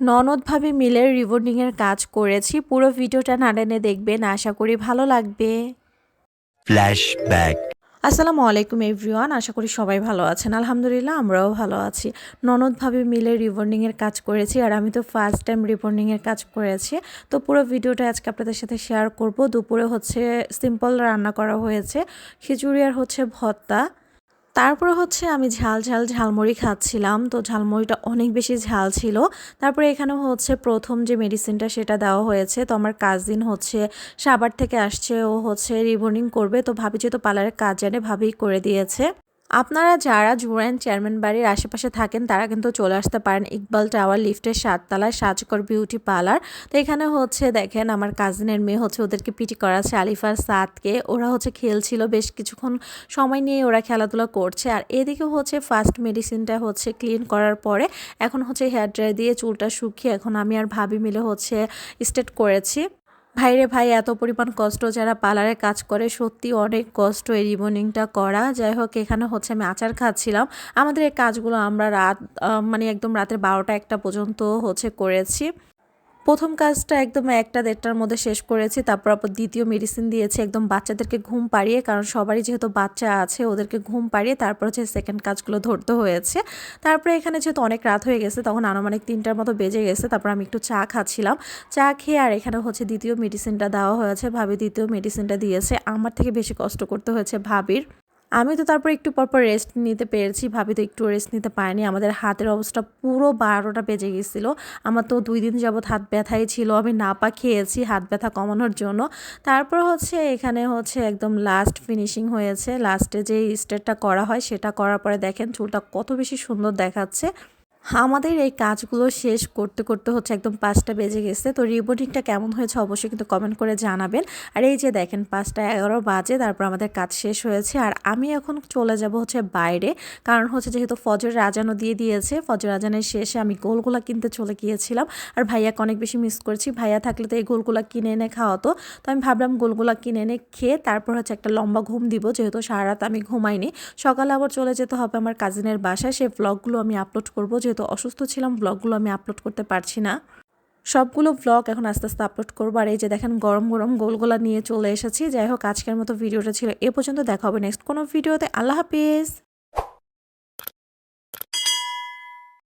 ননদভাবে মিলে রিবন্ডিংয়ের কাজ করেছি। পুরো ভিডিওটা না টেনে দেখবেন আশা করি ভালো লাগবে। Flashback. আসসালামু আলাইকুম এভরিওয়ান আশা করি সবাই ভালো আছেন। আলহামদুলিল্লাহ আমরাও ভালো আছি। ননদভাবে মিলে রিবন্ডিংয়ের কাজ করেছি আর আমি তো ফার্স্ট টাইম রিবন্ডিংয়ের কাজ করেছি। তো পুরো ভিডিওটা আজকে আপনাদের সাথে শেয়ার করব। দুপুরে হচ্ছে সিম্পল রান্না করা হয়েছে। খিচুড়ি আর হচ্ছে ভর্তা। তারপরে হচ্ছে আমি ঝাল ঝাল, ঝালমুড়ি খাচ্ছিলাম। তো ঝালমুড়িটা অনেক বেশি ঝাল ছিল। তারপরে এখানে হচ্ছে প্রথম যে মেডিসিনটা সেটা দেওয়া হয়েছে। তো আমার কাজিন হচ্ছে সাবার থেকে আসছে। ও হচ্ছে রিবনিং করবে। তো ভাবি যেহেতু পার্লারের কাজ জানে, ভাবেই করে দিয়েছে। আপনারা যারা জুরাইন চেয়ারম্যান বাড়ির আশেপাশে থাকেন, তারা কিন্তু চলে আসতে পারেন ইকবাল টাওয়ার লিফটের সাততলায় সাজকর বিউটি পার্লার। তো এখানে হচ্ছে, দেখেন আমার কাজিনের মেয়ে হচ্ছে ওদেরকে পিটি করাচ্ছে আলিফার সাদকে। ওরা হচ্ছে খেলছিল বেশ কিছুক্ষণ সময় নিয়ে ওরা খেলাধুলা করছে। আর এদিকে হচ্ছে ফার্স্ট মেডিসিনটা হচ্ছে ক্লিন করার পরে এখন হচ্ছে হেয়ার ড্রাই দিয়ে চুলটা শুকিয়ে এখন আমি আর ভাবি মিলে হচ্ছে স্টেট করেছি। ভাইরে ভাই, এত পরিমাণ কষ্ট যারা পার্লারে কাজ করে, সত্যি অনেক কষ্ট এই রিবনিংটা করা। যাই হোক, এখানে হচ্ছে আমি আচার খাচ্ছিলাম। আমাদের এই কাজগুলো আমরা রাত মানে একদম রাতের বারোটা একটা পর্যন্ত হচ্ছে করেছি। প্রথম কাজটা একদম একটা দেড়টার মধ্যে শেষ করেছি, তারপর আবার দ্বিতীয় মেডিসিন দিয়েছি, একদম বাচ্চাদেরকে ঘুম পাড়িয়ে, কারণ সবারই যেহেতু বাচ্চা আছে, ওদেরকে ঘুম পাড়িয়ে তারপর হচ্ছে সেকেন্ড কাজগুলো ধরতে হয়েছে। তারপরে এখানে যেহেতু অনেক রাত হয়ে গেছে, তখন আনুমানিক তিনটার মতো বেজে গেছে, তারপর আমি একটু চা খাচ্ছিলাম। চা খেয়ে আর এখানে হচ্ছে দ্বিতীয় মেডিসিনটা দেওয়া হয়েছে, ভাবি দ্বিতীয় মেডিসিনটা দিয়েছে, আমার থেকে বেশি কষ্ট করতে হয়েছে ভাবির। আমি তো তারপর একটু পরপর রেস্ট নিতে পেরেছি। ভাবি তো একটু রেস্ট নিতে পারিনি। আমাদের হাতের অবস্থা পুরো বারোটা বেজে গেছিল। আমার তো দুই দিন যাবৎ হাত ব্যথাই ছিল। আমি নাপা খেয়েছি হাত ব্যথা কমানোর জন্য। তারপর হচ্ছে এখানে হচ্ছে একদম লাস্ট ফিনিশিং হয়েছে। লাস্টে যে স্টেটটা করা হয় সেটা করার পরে দেখেন চুলটা কত বেশি সুন্দর দেখাচ্ছে। আমাদের এই কাজগুলো শেষ করতে করতে হচ্ছে একদম পাঁচটা বেজে গেছে। তো রিবোর্ডিংটা কেমন হয়েছে অবশ্যই কিন্তু কমেন্ট করে জানাবেন। আর এই যে দেখেন, পাঁচটা এগারো বাজে, তারপর আমাদের কাজ শেষ হয়েছে। আর আমি এখন চলে যাব হচ্ছে বাইরে। কারণ হচ্ছে যেহেতু ফজর রাজানো দিয়ে দিয়েছে, ফজর রাজানের শেষে আমি গোলগুলা কিনতে চলে গিয়েছিলাম। আর ভাইয়াকে অনেক বেশি মিস করছি। ভাইয়া থাকলে তো এই গোলগুলা কিনে এনে খাওয়াতো। তো আমি ভাবলাম গোলগুলা কিনে এনে খেয়ে তারপর হচ্ছে একটা লম্বা ঘুম দিব। যেহেতু সারা রাত আমি ঘুমাইনি। সকালে আবার চলে যেতে হবে আমার কাজিনের বাসায়। সেই ব্লগগুলো আমি আপলোড করব। যেহেতু অসুস্থ ছিলাম ব্লগগুলো আমি আপলোড করতে পারছি না। সবগুলো ব্লগ এখন আস্তে আস্তে আপলোড করব। আর এই যে দেখেন, গরম গরম গোলগোলা নিয়ে চলে এসেছি। যাই হোক, আজকের মতো ভিডিওটা ছিল এ পর্যন্ত। দেখা হবে নেক্সট কোনো ভিডিওতে। আল্লাহ হাফিজ।